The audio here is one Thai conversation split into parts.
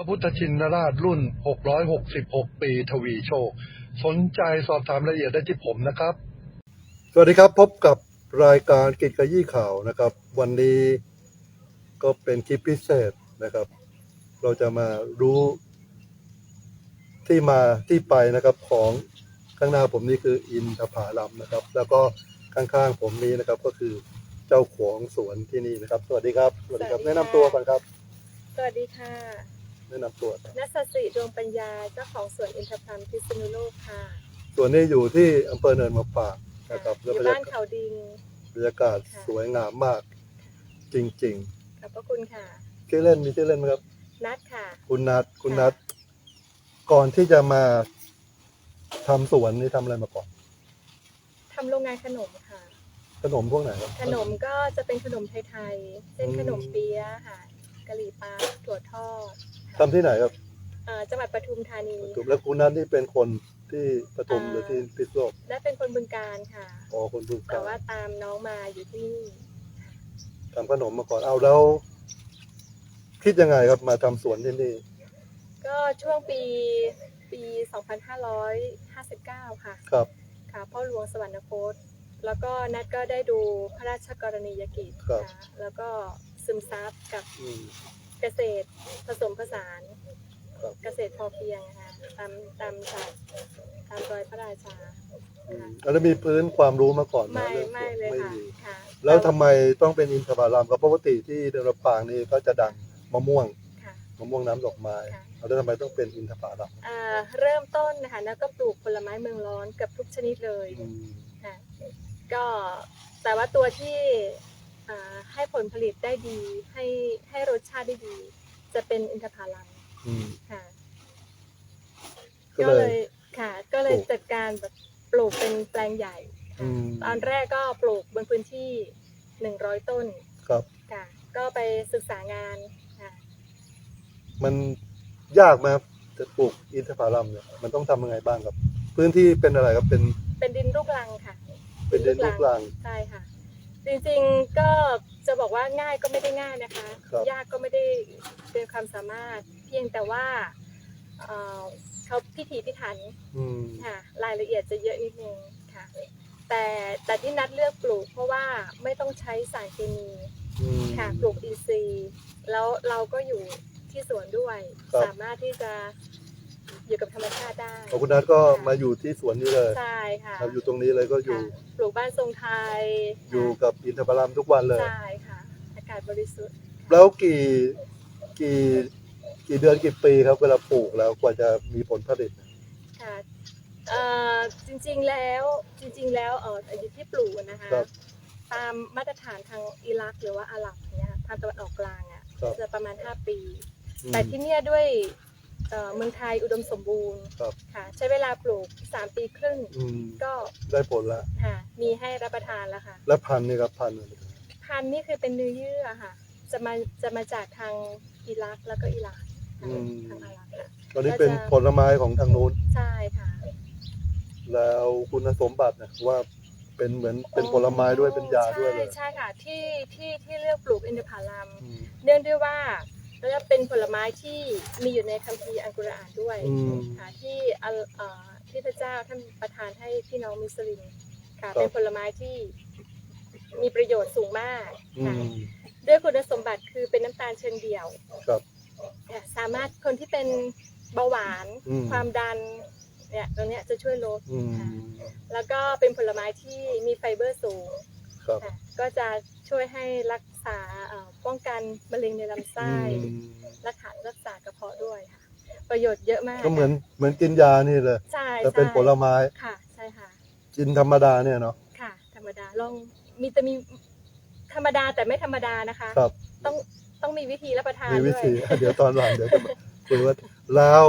พระพุทธชินราชรุ่น 666 ปีทวีโชค สนใจสอบถามรายละเอียดได้ที่ผมนะครับ สวัสดีครับพบกับรายการกิจกยี่ข่าวนะครับ วันนี้ก็เป็นคลิปพิเศษนะครับ เราจะมารู้ที่มาที่ไปนะครับของข้างหน้าผมนี่คืออินทผาลัมนะครับ แล้วก็ข้างๆผมนี้นะครับก็คือเจ้าของสวนที่นี่นะครับ สวัสดีครับสวัสดีครับ สวัสดีค่ะ แนะนำตัวก่อนครับ สวัสดีค่ะ แนะนำตัวครับนัสสิดวงปัญญาเจ้าของสวนอินทผลัมพิษณุโลกค่ะส่วนนี้อยู่ที่อำเภอเนินมะปรางค่ะนะครับอแล้วยู่บรรยาบ้านกาศเขาดิง บรรยากาศค่ะ สวยงามมากจริงขอบพระคุณค่ะ ๆชื่อเล่นมีชื่อเล่นไหมครับ นัดค่ะ คุณนัทคุณค่ะนัทก่อนที่จะมาทำสวนนี่ทำอะไรมาก่อน ทำโรงงานขนมค่ะ ขนมพวกไหนครับ ขนมก็จะเป็นขนมไทยๆเช่นอืม ขนมเปี๊ยะค่ะกะหรี่ปั๊บถั่วทอด ทำที่ไหนครับเอ่อจังหวัดปทุมธานีถูกแล้วคุณนัทนี่เป็นคนที่ปทุมอ่าหรือที่พิษณุโลกและเป็นคนบึงการค่ะ อ๋อคนบึงแต่กาว่ารตามน้องมาอยู่ที่นี่ทำขนมมาก่อนเอาแล้วคิดยังไงครับมาทำสวนที่นี่ ก็ช่วงปีปี 2559 ค่ะ ครับ ค่ะพ่อหลวงสวรรคต แล้วก็นัดก็ได้ดูพระราชกรณียกิจครับ ค่ะแล้วก็ซึมซับกับอืม เกษตรผสมผสานครับเกษตรพอเพียงนะคะตามตามศาสตร์ตามรอยพระราชาอืมแล้วมีพื้นความรู้มาก่อนไหมไม่เรื่องสวนไม่เลยค่ะมีค่ะแล้วทำไมต้องเป็นอินทผลัมครับปกติที่เดนปางนี่ก็จะดังมะม่วงค่ะ มะม่วงน้ำดอกไม้ค่ะ แล้วทำไมต้องเป็นอินทผลัมอ่าเริ่มต้นนะคะนัดก็ปลูกผลไม้เมืองร้อนเกับทุกชนิดเลย อืม ค่ะก็แต่ว่าตัวที่อ่า ให้ผลผลิตได้ดี ให้ให้รสชาติได้ดี จะเป็นอินทผลัมอืม ค่ะ ก็ก็เลเลย ยค่ะ ก็เลยปลูก จัดการแบบปลูกเป็นแปลงใหญ่ค่ะอืมตอนแรกก็ปลูกบนพื้นที่หนึ่งร้อยต้นครับ ค่ะ ก็ไปศึกษางานค่ะ มันยากไหมครับจะปลูกอินทผลัมเนี่ยมันต้องทำยังไงบ้างครับ พื้นที่เป็นอะไรครับเป็นเป็นดินลูกรังค่ะเป็นดินลูกรังใช่ค่ะ จริงๆก็จะบอกว่าง่ายก็ไม่ได้ง่ายนะคะ ครับ ยากก็ไม่ได้เป็นความสามารถ เพียงแต่ว่าเอ่อเขาพิถีพิถันอืมค่ะรายละเอียดจะเยอะนิดนึงค่ะ แต่แต่ที่นัดเลือกปลูก เพราะว่าไม่ต้องใช้สารเคมีอืม ค่ะปลูกอินทรีย์แล้วเราก็อยู่ที่สวนด้วย ครับ สามารถที่จะ อยู่กับธรรมชาติได้ขอบคุณนัทก็มาอยู่ที่สวนนี้เลยใช่ค่ะเราอยู่ตรงนี้เลยก็อยู่ค่ะปลูกบ้านทรงไทยอยู่กับอินทผลัมทุกวันเลย ใช่ค่ะ อากาศบริสุทธิ์แล้วกี่กี่กี่เดือนกี่ปีครับเวลาปลูกแล้วกว่าจะมีผลผลิต ค่ะเอ่อจริงๆแล้วจริง ๆ แล้วเอออายุที่ปลูกนะคะ ครับตามมาตรฐานทางอิรักหรือว่าอาหรับเนี่ยทางตะวันออกกลางอะครับ จะประมาณ 5 ปี อืม แต่ที่เนี่ยด้วย เอ่อเมืองไทยอุดมสมบูรณ์ครับ ค่ะ ใช้เวลาปลูก 3 ปีครึ่ง อืมก็ได้ผลแล้ว ค่ะมีให้รับประทานแล้วค่ะ และพันธุ์นี่ครับพันธุ์อะไรพันธุ์นี่คือเป็นเนื้อเยื่อค่ะ จะมาจะมาจากทางอิรักแล้วก็อิหร่านทางทางอาหรับค่ะ ตอนนี้เป็นก็จะผลไม้ของทางนู้น ใช่ค่ะ แล้วคุณสมบัตินะว่าเป็นเหมือนเป็นผลไม้ด้วยเป็นยาด้วยเลยใช่ใช่ค่ะที่ที่ที่เลือกปลูกอินทผลัมอืมเนื่องด้วยว่า แล้วจะเป็นผลไม้ที่มีอยู่ในคัมภีร์อัลกุรอานด้วยอืม ค่ะที่อัลเอ่อที่พระเจ้าท่านประทานให้พี่น้องมุสลิมค่ะครับเป็นผลไม้ที่มีประโยชน์สูงมากอืค่ะ ม ด้วยคุณสมบัติคือเป็นน้ำตาลเชิงเดี่ยวครับค่ะสามารถคนที่เป็นเบาหวาน อืม ความดันเนี่ยตรงเนี้ยจะช่วยลด อืมค่ะแล้วก็เป็นผลไม้ที่มีไฟเบอร์สูงครับ ค่ะก็จะช่วยให้รักษาเอ่อป้องกันมะเร็งในลำไส้อืมรักษารักษากระเพาะด้วยค่ะ ประโยชน์เยอะมากก็เหมือนเหมือนกินยานี่เลยใช่แต่เป็นใช่ผลไม้ค่ะใช่ค่ะกินธรรมดาเนี่ยเนาะค่ะ ธรรมดาลองมีแต่มีธรรมดาแต่ไม่ธรรมดานะคะครับต้องต้องมีวิธีรับประทานมีวิธีด้วยเดี๋ยวตอนหลังเดี๋ยวจะมาคุยว่าแล้ว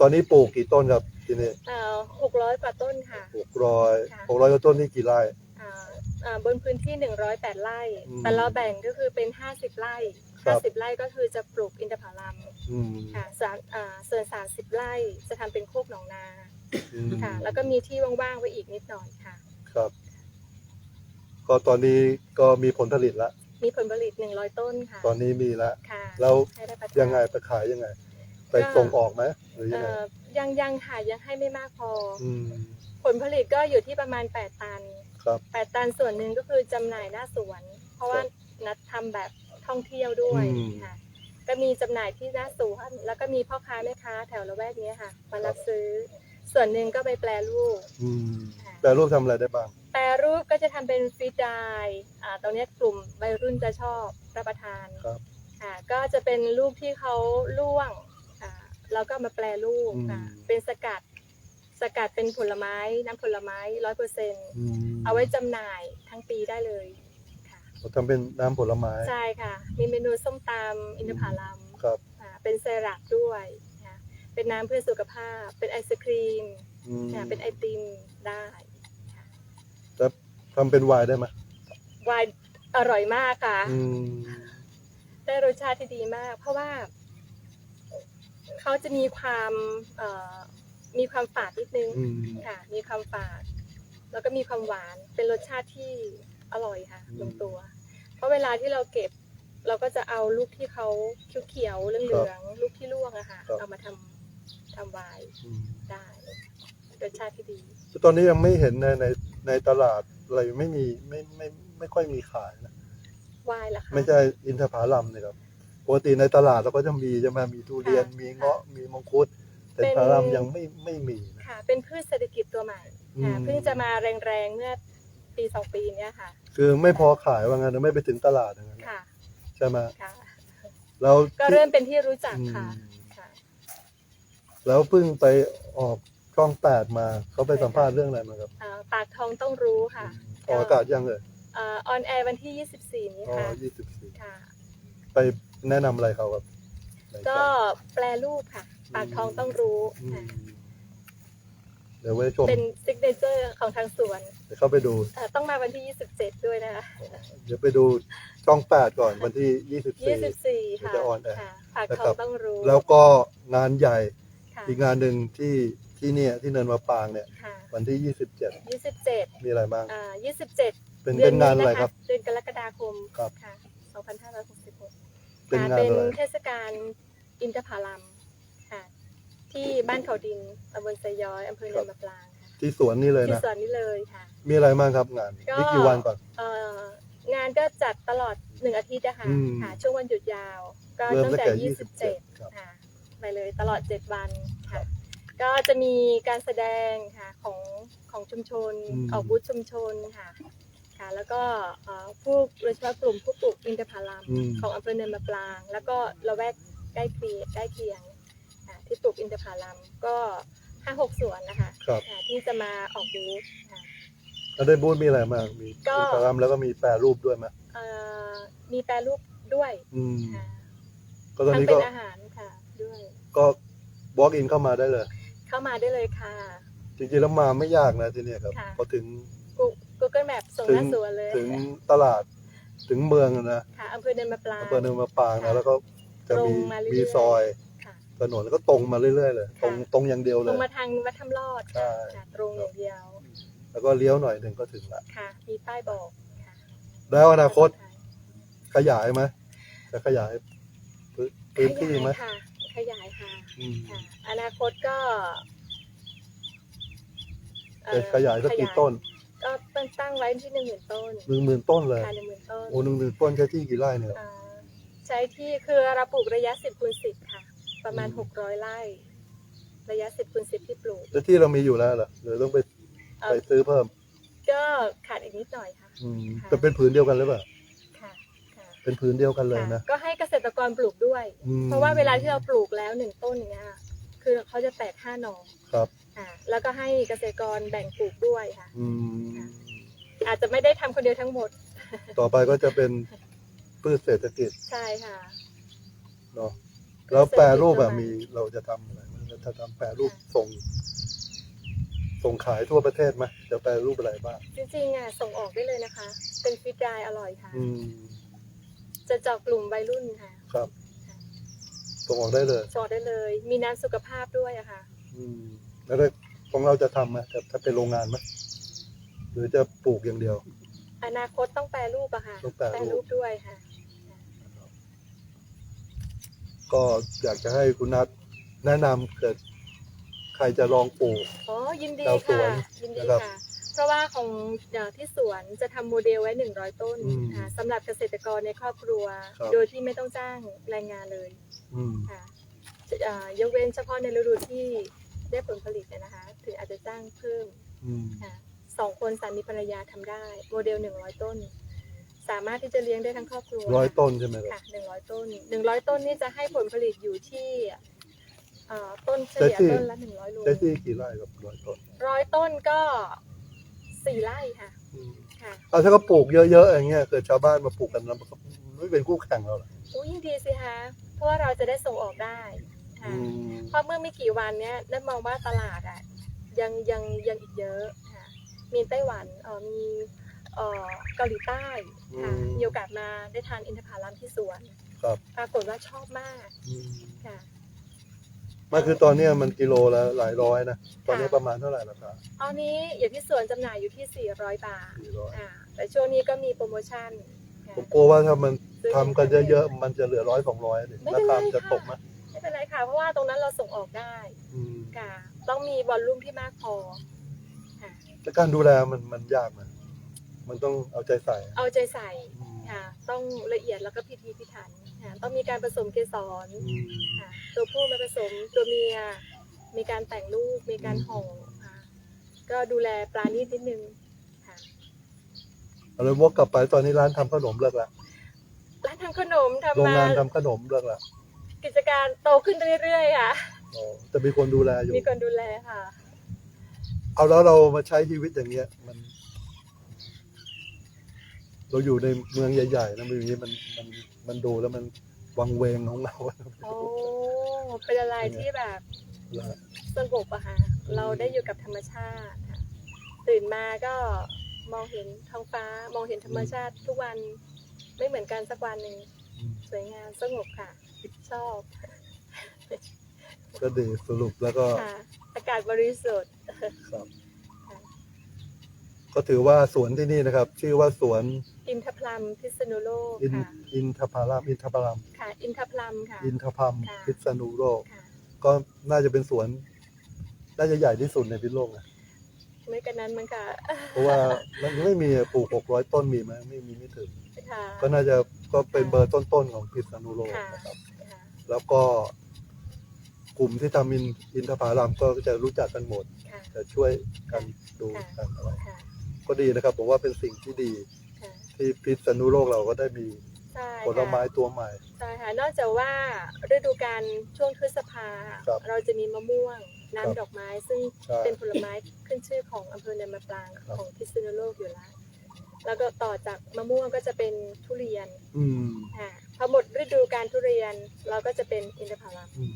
ตอนนี้ปลูกกี่ต้นครับที่นี่เอ่อหกร้อยกว่าต้นค่ะหกร้อยค่ะหกร้อยกว่าต้นนี่กี่ไร่ อ่าอ่าบนพื้นที่หนึ่งร้อยแปดไร่ อืมแต่เราแบ่งก็คือเป็นห้าสิบไร่ ครัห้าบสิบไร่ก็คือจะปลูกอินทผลัมอืมค่ะสามอ่าส่วนสามสิบไร่จะทำเป็นโคกหนองนาอืมค่ะ แล้วก็มีที่ว่างๆไว้อีกนิดหน่อยค่ะ ครับ ก็ตอนนี้ก็มีผลผลิตแล้วมีผลผลิต 100 ต้นค่ะตอนนี้มีแล้วค่ะแล้วให้ได้ประทาน ยังไงไปขายยังไง ไปส่งออกไหมหรือยังเอ่ไงอยังยังค่ะยังให้ไม่มากพอออืมผลผลิตก็อยู่ที่ประมาณ 8 ตัน ครับ8ตันส่วนหนึ่งก็คือจำหน่ายหน้าสวน เพราะว่านัดทำแบบท่องเที่ยวด้วยอืม ค่ะ ก็มีจำหน่ายที่หน้าสวนแล้วก็มีพ่อค้าแม่ค้าแถวละแวกนี้ค่ะมารับซื้อ ส่วนหนึ่งก็ไปแปรรูปอืมค่ะ แต่รูปทำอะไรได้บ้าง แปรรูปก็จะทำเป็นฟรีดายอ่าตรงเนี้ยกลุ่มวัยรุ่นจะชอบรับประทานครับอ่าก็จะเป็นรูปที่เขาล่วงอ่าแล้วก็มาแปรรูปอืมอ่าเป็นสกัด สกัดเป็นผลไม้น้ำผลไม้ร้อยเปอร์เซ็นต์อืมเอาไว้จำหน่ายทั้งปีได้เลยค่ะเราทำเป็นน้ำผลไม้ ใช่ค่ะ มีเมนูส้มตำอินทผลัมครับอ่าเป็นไซรัปด้วยนะเป็นน้ำเพื่อสุขภาพ เป็นไอศครีมอืมอ่าเป็นไอติมได้ค่ะแล้วทำเป็นไวน์ได้ไหมไวน์อร่อยมากค่ะอืมได้รสชาติที่ดีมาก เพราะว่าเขาจะมีความเอ่อ มีความฝาดนิดนึงอืม ค่ะ มีความฝาด แล้วก็มีความหวานเป็นรสชาติที่อร่อยค่ะอืม ลงตัว เพราะเวลาที่เราเก็บ เราก็จะเอาลูกที่เขาเขียวๆเหลืองๆลูกที่ร่วงอะค่ะเอามาทำทำไวน์อืมได้รสชาติที่ดี ตอนนี้ยังไม่เห็นในในในตลาดอะไรไม่มีไม่ไม่ไม่ค่อยมีขายนะ ไวน์ล่ะคะไม่ใช่อินทผลัมนะครับปกติในตลาดเราก็จะมีจะมามีทุเรียนค่ะมีเงาะมีมังคุด แต่เป็นผลัมยังไม่ไม่มีนะค่ะ เป็นพืชเศรษฐกิจตัวใหม่ค่ะอืมเพิ่งจะมาแรงๆเมื่อปีสองปีเนี้ยค่ะ คือไม่พอขายว่างั้นนะไม่ไปถึงตลาดอย่างนั้นนะค่ะใช่ไหมค่ะ แล้วก็เริ่มเป็นที่รู้จักอืมค่ะค่ะ แล้วเพิ่งไปออกช่องแปดมาเขาไปสัมภาษณ์เรื่องอะไรมาครับเอ่อปากทองต้องรู้ค่ะออกอากาศยังเลยออนแอร์วันที่ 24 นี้อ๋อค่ะยี่สิบสี่ค่ะ ไปแนะนำอะไรเขาครับในก็ช่องแปลรูปค่ะ ปากทองต้องรู้อืมค่ะเดี๋ยวไว้ชมเป็นซิกเนเจอร์ของทางสวนเดี๋ยวเข้าไปดูเอ่อต้องมาวันที่ 27 ด้วยนะคะเดี๋ยวไปดูช่องแปดก่อนวันที่ยี่สิบสี่ 24 ค่ะจะ on air ค่ะปากนะทครัอบงต้องรู้แล้วก็งานใหญ่ค่ะอีกงานหนึ่งที่ที่เนี่ยที่เนินมะปรางเนี่ย ค่ะวันที่ยี่สิบเจ็ด27 มีอะไรบ้าง อ่า27เป็นเดืเป็นงานอะไระะครับ เดือนกรกฎาคมครับ ค่ะ2566เป็นค่ะงานเป็นอะไร เทศกาลอินทผลัมค่ะ ที่บ้านเขาดินตำบลไซย้อยอำเภอเนินมะปรางค่ะที่สวนนี่เลยที่นะ สวนนี้เลยค่ะ มีอะไรบ้างครับงานก็ นี่กี่วันก่อน เอ่องานก็จัดตลอดหนึ่งอาทิตย์นะคะอืม ค่ะช่วงวันหยุดยาว ก็เริ่มตั้งตั้งแต่ แต่ยี่สิบเจ็ด27 ครับ ค่ะไปเลยตลอดเจ็ดวันค่ะ ก็จะมีการแสดงค่ะของของชุมชนอืม ออกบูธชุมชนค่ะค่ะ แล้วก็เอ่อผู้โดยเฉพาะกลุ่มผู้ปลูกอินทผลัมอืม ของอำเภอเนินมะปราง แล้วก็ละแวกใกล้เคียงใกล้เคียงค่ะ ที่ปลูกอินทผลัมก็ห้าหกสวนนะคะครับค่ะที่จะมาออกบูธค่ะแล้วได้บูธมีอะไรบ้างมีก็อินสตาแกรมแล้วก็มีแปรรูปด้วยไหมเอ่อมีแปรรูปด้วยอืม ค่ะก็ตอนทำนี้เป็ก็นอาหารค่ะด้วย ก็บล็อกอินเข้ามาได้เลย เข้ามาได้เลยค่ะ จริงๆแล้วมาไม่ยากนะที่เนี่ยครับค่ะ พอถึง Gu- Google Map ส่งถึหงน้าสวนเลยถึงตลาดถึงเมืองอะนะค่ะอำเภอเดินมาปลางอำเภอเนินมะปรางค่ะนะแล้วก็จะมีตรงมาเรื่อยๆ มีซอยค่ะ ถนนแล้วก็ตรงมาเรื่อยๆเลย ตรงค่ะตรงอย่างเดียวลเลงยมาทางวัดถ้ำรอดใช่ค่ะค่ะตรงอย่างเดียวแล้วก็เลี้ยวหน่อยหนึ่งก็ถึงละค่ะ มีป้ายบอกค่ะแล้วอนาคตขยายไหมจะขยายพื้นพื้นที่ไหมขยายค่ะ ขยายค่ะอืม ค่ะ อนาคตก็เอ่จะอขยายสักกี่ต้นก็ตั้งตั้งไว้ที่หนึ่งหมื่นต้นหนึ่งหมื่นต้นเลย ค่ะหนึ่งหมื่นต้นโอ้หนึ่งหมื่นต้นใช้ที่กี่ไร่เนี่ย อ่าใช้ที่คือเราปลูกระยะสิบคูณสิบค่ะ ประมาณอืมหกร้อยไร่ ระยะสิบคูณสิบที่ปลูก แล้วที่เรามีอยู่แล้วเหรอหรือต้องไปเอ่อไปซื้อเพิ่ม ก็ขาดอีกนิดหน่อยค่ะ อืมค่ะ แต่เป็นผืนเดียวกันหรือเปล่าค่ะค่ะเป็นผืนเดียวกันเลยค่ะนะ ก็ให้เกษตรกรปลูกด้วย อืม เพราะว่าเวลาที่เราปลูกแล้วหนึ่งต้นเนี้ยคือเขาจะแตกห้าหน่อครับ อ่าแล้วก็ให้เกษตรกรแบ่งปลูกด้วยค่ะ อืมค่ะอาจจะไม่ได้ทำคนเดียวทั้งหมด ต่อไปก็จะเป็นพืชเศรษฐกิจใช่ค่ะ เนาะ แล้วแปรรูปแบบมีเราจะทำอะไรมั้ยถ้าทำแปรรูปส่ง ส่งขายทั่วประเทศไหมจะแปรรูปอะไรบ้าง จริงๆอะส่งออกได้เลยนะคะ เป็นฟรีดรายอร่อยค่ะ อืม จะเจาะกลุ่มวัยรุ่นค่ะครับ ส่งออกได้เลยส่งออกได้เลย มีน้ำสุขภาพด้วยอะค่ะ อืม แล้วได้ของเราจะทำไหมจะถ้าเป็นโรงงานไหมหรือจะปลูกอย่างเดียว อนาคตต้องแปรรูปอะค่ะต้องแปรรูปรูปด้วยค่ะ ก็อยากจะให้คุณนัทแนะนำเกิดใครจะลองปลูก อ๋อยินดีชาวสวค่ะนยินดีนะครับค่ะ เพราะว่าของเอ่อที่สวนจะทำโมเดลไว้ 100 ต้นอืมค่ะสำหรับเกษตรกรในครอบครัว ครับ โดยที่ไม่ต้องจ้างแรงงานเลยอืม ค่ะจะเอ่อยกเว้นเฉพาะในฤดูที่ได้ผลผลิตเนี่ยนะคะ ถึงอาจจะจ้างเพิ่มอืม ค่ะสองคนสามีภรรยาทำได้ โมเดล 100 ต้น สามารถที่จะเลี้ยงได้ทั้งครอบครัวร้อยต้นใช่ไหมครับค่ะ100ต้น100ต้นนี่จะให้ผลผลิตอยู่ที่เอ่อต้นเฉลี่ยได้ที่ต้นละ100โลได้ที่กี่ไร่ครับร้อยต้นร้อยต้นก็สี่ไร่ค่ะอืมค่ะเอาถ้าเขาปลูกเยอะๆอย่างเงี้ยเกิดชาวบ้านมาปลูกกันแล้วมันก็ไม่เป็นคู่แข่งเราหรออู้ยิ่งดีสิคะเพราะว่าเราจะได้ส่งออกได้ค่ะ อืมเพราะเมื่อไม่กี่วันเนี้ยได้มองว่าตลาดอะยังยังยังอีกเยอะค่ะมีไต้หวันเออมี เออเกาหลีใต้ค่ะมีโอกาสมาได้ทานอินทผลัมที่สวนครับ ปรากฏว่าชอบมากอืมค่ะ ไมาคือตอนเนี้ยมันกิโลละหลายร้อยนะ ตอนนี้ประมาณเท่าไหร่ราคาตอนนี้อย่างที่สวนจำหน่ายอยู่ที่ 400 บาทสี่ร้อยอ่าแต่ช่วงนี้ก็มีโปรโมชั่นค่ะผมกลัวว่าถ้ามันทำกันเยอะๆ มันจะเหลือร้อยสองร้อยไม่ราเป็นไรคามันจะค่ะตกไหมไม่เป็นไรค่ะ เพราะว่าตรงนั้นเราส่งออกได้อืมค่ะต้องมีวอลลุ่มที่มากพอค่ะ แต่การดูแลมันมันยากนะ มันต้องเอาใจใส่เอาใจใส่อืมค่ะ ต้องละเอียดแล้วก็พิถีพิถันค่ะต้องมีการผสมเกสรอืมค่ะตัวผู้มาผสมตัวเมีย มีการแต่งลูกมีการอืมห่อค่ะก็ดูแลปลานิดนิดนึงค่ะ เอาเลยวกกลับไปตอนนี้ร้านทำขนมเลิกละร้านทำขนมโรงานทำมางทำขนมเลิกละกิจการโตขึ้นเรื่อยๆค่ะ อ๋อแต่มีคนดูแลอยู่ มีคนดูแลค่ะ เอาแล้วเรามาใช้ชีวิตอย่างเงี้ย มัน เราอยู่ในเมืองใหญ่ๆนะมันอย่างนี้มันมันมันดูแล้วมันวังเวงของเราโอ้เป็นอะไรที่แบบสงบอะค่ะเราได้อยู่กับธรรมชาติค่ะตื่นมาก็มองเห็นท้องฟ้ามองเห็นธรรมชาติทุกวันไม่เหมือนกันสักวันหนึ่งอืมสวยงามสงบค่ะ ชอบ ก็ดีสรุปแล้วก็ค่ะอากาศบริสุทธิ์ครับค่ะก็ถือว่าสวนที่นี่นะครับ ชื่อว่าสวน อินทพลัมพิษณุโลกอินค่ะอินทพารามอินทพารามค่ะ อินทพลัมค่ะ อินทพัมค่ะ พิษณุโลก ค่ะก็น่าจะเป็นสวน น่าจะใหญ่ที่สุดในพิษณุโลกนะไม่กันนั้นมันค่ะเพราะว่ามันไม่มีปลูกหกร้อยต้นมีไหมไม่มีไม่ถึง ค่ะ ก็น่าจะก็เป็นเบอร์ต้นๆของพิษณุโลกค่ะ นะครับ ค่ะแล้วก็กลุ่มที่ทำอินอินทผลัมก็จะรู้จักกันหมด ค่ะ จะช่วยกันดูค่ะกันอะไรค่ะก็ดีนะครับ ผมว่าเป็นสิ่งที่ดีค่ะ ที่พิษณุโลกเราก็ได้มีใช่ผลไม้ค่ะตัวใหม่ ใช่ค่ะ นอกจากว่าฤดูกาลช่วงพฤษภา ครับเราจะมีมะม่วงครับน้ำดอกไม้ซึ่งใช่เป็นผลไม้ขึ้นชื่อของอำเภอเนินมะปรางครับ ของพิษณุโลกอยู่แล้ว แล้วก็ต่อจากมะม่วงก็จะเป็นทุเรียนอืมค่ะพอหมดฤดูการทุเรียนเราก็จะเป็นอินทผลัมอืม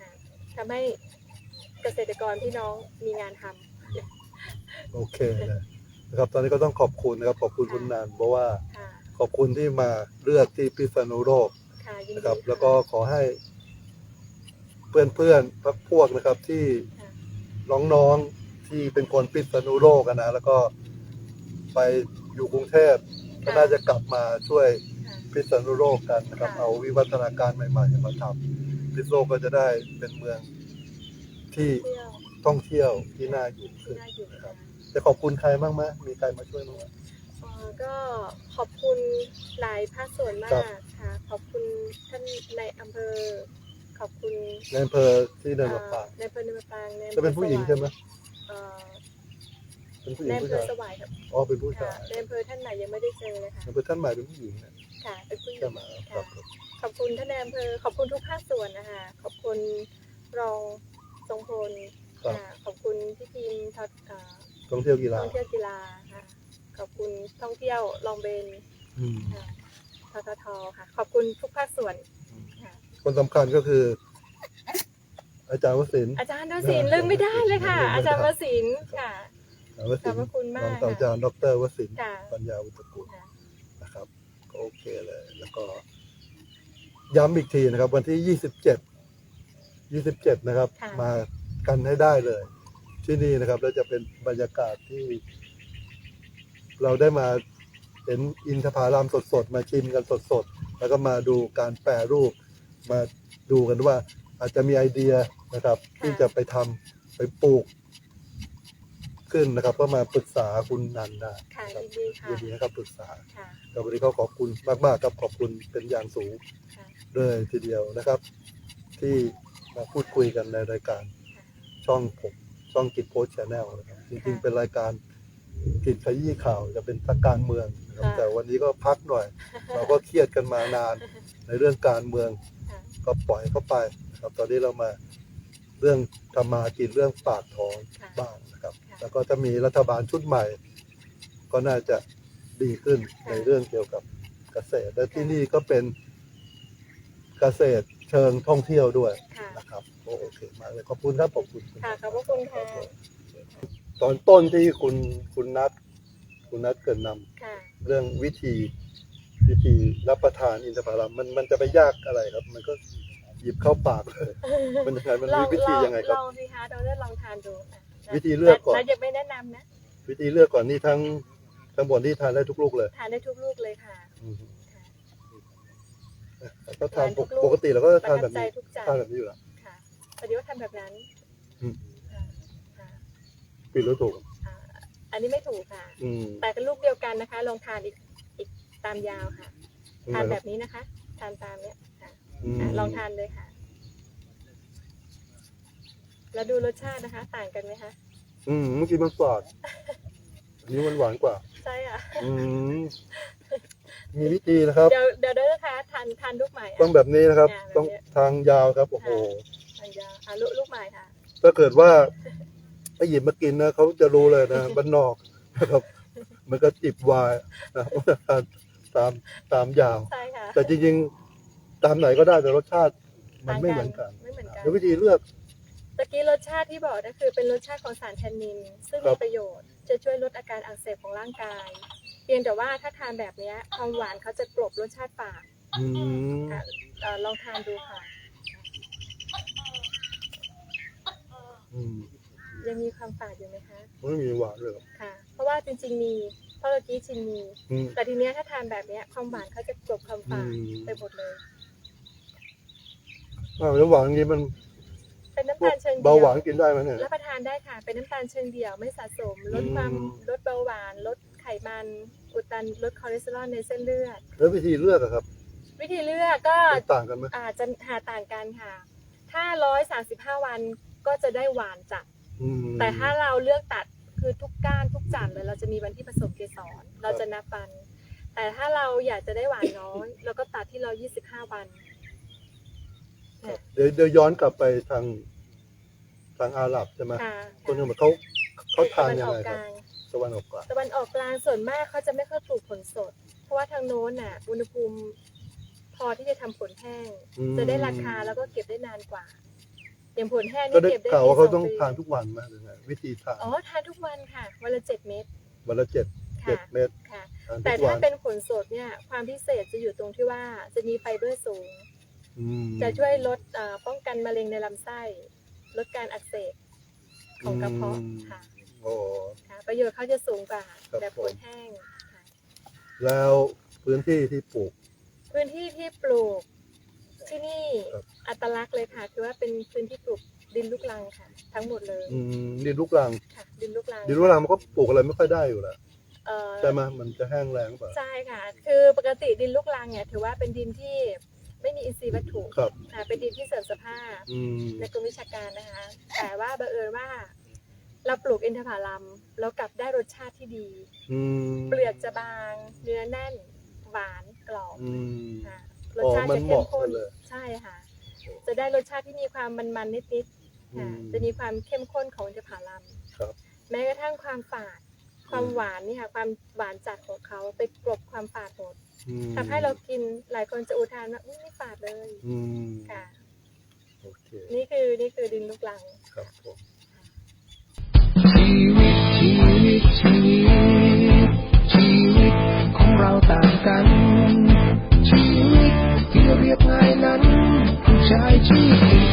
ค่ะทำให้เกษตรกรพี่น้องมีงานทำโอเคเลย นะครับ ตอนนี้ก็ต้องขอบคุณนะครับขอบคุณค่ะคุณนันเพราะว่าค่ะขอบคุณที่มาเลือกที่พิษณุโลกค่ะยินดีนะครับค่ะแล้วก็ขอให้ เพื่อนๆพักพวกนะครับ ที่ค่ะน้องๆที่เป็นคนพิษณุโลกอะนะแล้วก็ไปอยู่กรุงเทพก็น่าจะกลับมาช่วย ค่ะ พิษณุโลกกันนะครับ ค่ะ เอาวิวัฒนาการใหม่ๆมาทำพิษณุโลกก็จะได้เป็นเมืองที่เที่ยวท่องเที่ยวที่น่าอยู่ที่ขึ้นน่าอยู่นะครัค่ะบ จะขอบคุณใครบ้างไหมมีใครมาช่วยบ้างไหมเอ่อก็ขอบคุณหลายภาคส่วนมาครักบ ค่ะ ขอบคุณท่านในอำเภอ ขอบคุณในอำเภอที่เดินมาปางในอำเภอเนินมะปรางในอำภอจะเป็นผู้หญิงใช่ไหมเอ่อเป็นผู้หญิในงอำผู้เภอชายสวายครับอ๋อเป็นผู้ค่ะชายในอำเภอท่านไหนยังไม่ได้เจอเลยค่ะอำเภอท่านใหม่เป็นผู้หญิงนะค่ะเป็นผู้หญิงใช่ไหมครัค่ะบขอบคุณท่านในอำเภอขอบคุณทุกภาคส่วนนะคะขอบคุณรองทรงพลครับค่ะขอบคุณพี่ทีมทอดเอ่อ ท่องเที่ยวกีฬาท่องเที่ยวกีฬาค่ะขอบคุณท่องเที่ยวลองเบนอืมค่ะทททค่ะ ขอบคุณทุกภาคส่วนค่ะ คนสำคัญก็คือ อาจารย์วสินทร์ อาจารย์วสินทร์ลืมไม่ได้เลยค่ะลืมไม่ได้อาจารย์วสินทร์ค่ะอาจารย์วขสิอบนพระคุณมากรองศาสตราจารย์ดรวสินทร์ค่ะ ปัญญาอุตกุลค่ะนะครับก็โอเคเลย แล้วก็ ย้ำอีกทีนะครับ วันที่ยี่สิบเจ็ดยี่สิบเจ็ดนะครับ ค่ะ มากันให้ได้เลย ที่นี่นะครับ แล้วจะเป็นบรรยากาศที่ เราได้มาเห็นอินทผลัมสดๆ มาชิมกันสดๆ แล้วก็มาดูการแปรรูป มาดูกันว่า อาจจะมีไอเดียนะครับ ที่จะไปทำไปปลูก ขึ้นนะครับ ก็มาปรึกษาคุณนันได้ค่ะครับยินดีค่ะยินดีนะครับปรึกษาค่ะครับวันนี้เขาขอบคุณมากๆครับขอบคุณเป็นอย่างสูง ค่ะ เลยทีเดียวนะครับ ที่มาพูดคุยกันในรายการค่ะช่องผม ช่องกิจโพสชแนลนะครับจริงๆ เป็นรายการกิจขยี้ข่าวจะเป็นทางการเมืองนะครับค่ะแต่วันนี้ก็พักหน่อย เราก็เครียดกันมานานในเรื่องการเมืองค่ะก็ปล่อยเข้าไปนะครับตอนนี้เรามาเรื่องทำมาหากินเรื่องปากท้องค่ะบ้างนะครับค่ะแล้วก็จะมีรัฐบาลชุดใหม่ ก็น่าจะดีขึ้นค่ะในเรื่องเกี่ยวกับเกษตร และที่นี่ก็เป็นเกษตร เชิงท่องเที่ยวด้วยค่ะนะครับโอโอเคมากเลยขอบคุณครับขอบคุณค่ะขอบพระคุณค่ะตอนต้นที่คุณคุณนัทคุณนัทเกรินนำค่ะ เรื่องวิธีวิธีรับประทานอินทผลัมมันมันจะไปยากอะไรครับ มันก็หยิบเข้าปากเลย มันยังไงมันลมีองวิธียังไงคลรับองสิคะเราจะลองทานดูค่ะนะวิธีเลือกก่อน เรายังไม่แนะนำนะ วิธีเลือกก่อนนี่ทั้งทั้งหมดที่ทานได้ทุกลูกเลย ทานได้ทุกลูกเลยค่ะ อืมค่ะ ก็ทานทานทุกลูกปกติเราก็ประทานทัแบบบใจนี้ทุกจานทานแบบนี้อยู่แล้วค่ะพอดีว่าทำแบบนั้นอืมค่ะค่ะผิดหรือถูกอ่าอันนี้ไม่ถูกค่ะอืมแต่ก็ลูกเดียวกันนะคะ ลองทานอีกอีกตามยาวค่ะยังทานไงแบครับบนี้นะคะ ทานตามเนี้ยค่ะอืมอะลองทานเลยค่ะ แล้วดูรสชาตินะคะ ต่างกันไหมคะ อืมเมื่อกี้มันฝาดอันนี้มันหวานกว่า ใช่ค่ะ อืม มีวิธีนะครับ เดี๋ยวเดี๋ยวเด้อนะคะทานทานลูกใหม่ะต้องแบบนี้นะครับอ่าแบบต้องเนี้ยทางยาวครับโอ้โหทานยาวอะลูกลูกใหม่ค่ะ ถ้าเกิดว่าถ้าหยิบมากินนะเขาจะรู้เลยนะบ้านนอกนะครับ มันก็จิบวายนะครับตามตามตามยาว ใช่ค่ะแต่จริงๆ ตามไหนก็ได้แต่รสชาติมันไม่เหมือนกันไม่เหมือนกันแล้ววิธีเลือกตะกี้รสชาติที่บอกก็คือเป็นรสชาติของสารแทนนิน ซึ่งครัมีบประโยชน์จะช่วยลดอาการอักเสบของร่างกาย เพียงแต่ว่าถ้าทานแบบเนี้ยความหวานเขาจะกลบรสชาติฝาดอืมอะเอ่อลองทานดูค่ะ อืมยังมีความฝาดอยู่ไหมคะ ไม่มีหวานเลยเหรอค่ะ เพราะว่าจริงๆมี เพราะเมื่อกี้ชินมี อืมแต่ทีเนี้ยถ้าทานแบบเนี้ยความหวานเขาจะกลบความฝาดอืมไปหมดเลย อ้าวแล้วหวานอย่างนี้มันเป็นน้ำพวกตาลเชิงเดีเบายวหวานกินได้ไหมเนี่ย รับประทานได้ค่ะ เป็นน้ำตาลเชิงเดี่ยวไม่สะสม ลดความอืม ลดเบาหวาน ลดไขมัน อุดตันลดคอเลสเตอรอลในเส้นเลือด แล้ววิธีเลือกอะครับวิธีเลือกก็มันต่างกันไหมอาจจะหาต่างกันค่ะ ถ้าร้อยสาสิบห้าวันก็จะได้หวานจัด อืมแต่ถ้าเราเลือกตัดคือทุกก้านทุกจันทร์เลยเราจะมีวันที่ผสมเกสรเราจะนับวัน แต่ถ้าเราอยากจะได้หวานน้อยเราก็ตัดที่ร้อยี่สิบห้าวันครับเดี๋ยวเดี๋ยวย้อนกลับไปทางทางอาหรับใช่ไหมค่ะคนอื่นเขาเขาทานตะวันยังออไงกคกรับลางตะวันออกกลาง ตะวันออกกลางส่วนมากเขาจะไม่ค่อยปลูกผลสด เพราะว่าทางโน้นน่ะ อุณหภูมิพอที่จะทำผลแห้ง อืม จะได้ราคาแล้วก็เก็บได้นานกว่า อย่างผลแห้งก็นี่ได้เก็บได้ข่าวว่าเขาปีต้องปีทานทุกวันไหมหรือไงวิธีทานอ๋อทานทุกวันค่ะวันละเจ็ดเม็ดวันละเจ็ดเจ็ค่ะดเม็ดค่ะ ทานทุแต่กถ้าวันเป็นผลสดเนี่ยความพิเศษจะอยู่ตรงที่ว่าจะมีไฟเบอร์สูง อืม จะช่วยลดเอ่อป้องกันมะเร็งในลำไส้ ลดการอักเสบของกระเพาะค่ะ โอ้ค่ะประโยชน์เขาจะสูงกว่าครับแบบผมผลแห้งค่ะแล้วพื้นที่ที่ปลูก พื้นที่ที่ปลูกที่นี่ครับ อัตลักษณ์เลยค่ะ คือว่าเป็นพื้นที่ปลูกดินลูกรังค่ะ ทั้งหมดเลยอืมดินลูกรังค่ะ ดินลูกรังดินลูกรังมันก็ปลูกอะไรไม่ค่อยได้อยู่แล้วเอ่อ ใช่ไหมมันจะแห้งแรงเปล่าใช่ค่ะ คือปกติดินลูกรังเนี่ยถือว่าเป็นดินที่ไม่มีอินทรีย์วัตถุครับ ค่ะเป็นดินที่เสริมสภาพอืมในกรมวิชาการนะคะ แต่ว่าบังเอิญว่า เราปลูกอินทผลัมเรากลับได้รสชาติที่ดี อืมเปลือกจะบาง เนื้อแน่น หวานกรอบอืม ค่ะรอ๋สอชาติมันจะเหเข้มมาะข้นกันเลย ใช่ค่ะ จะได้รสชาติที่มีความมันๆนิดๆอืค่ะม จะมีความเข้มข้นของอินทผลัมครับแม้กระทั่งความฝาด ความอืม หวานนี่ค่ะความหวานจัดของเขาไปกลบความฝาดหมดอืมทำให้เรากินหลายคนจะอุทานว่าอุ๊ยไม่ฝาดเลยอืมค่ะ โอเคนี่คือนี่คือดินลูกลัง ครับผมชีวิต ชีวิตชีวิตชีวิตของเราต่างกัน ชีวิตที่เรียบง่ายนั้นผู้ชายชีวิต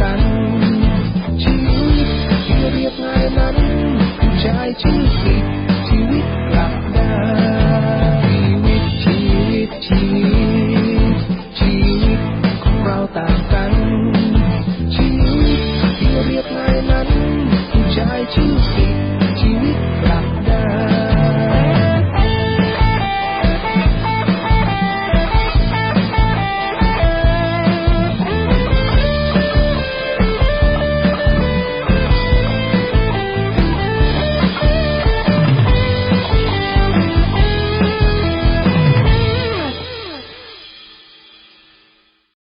កាន់ជីវិតជារៀបងាយណាស់គឺចៃជីវិត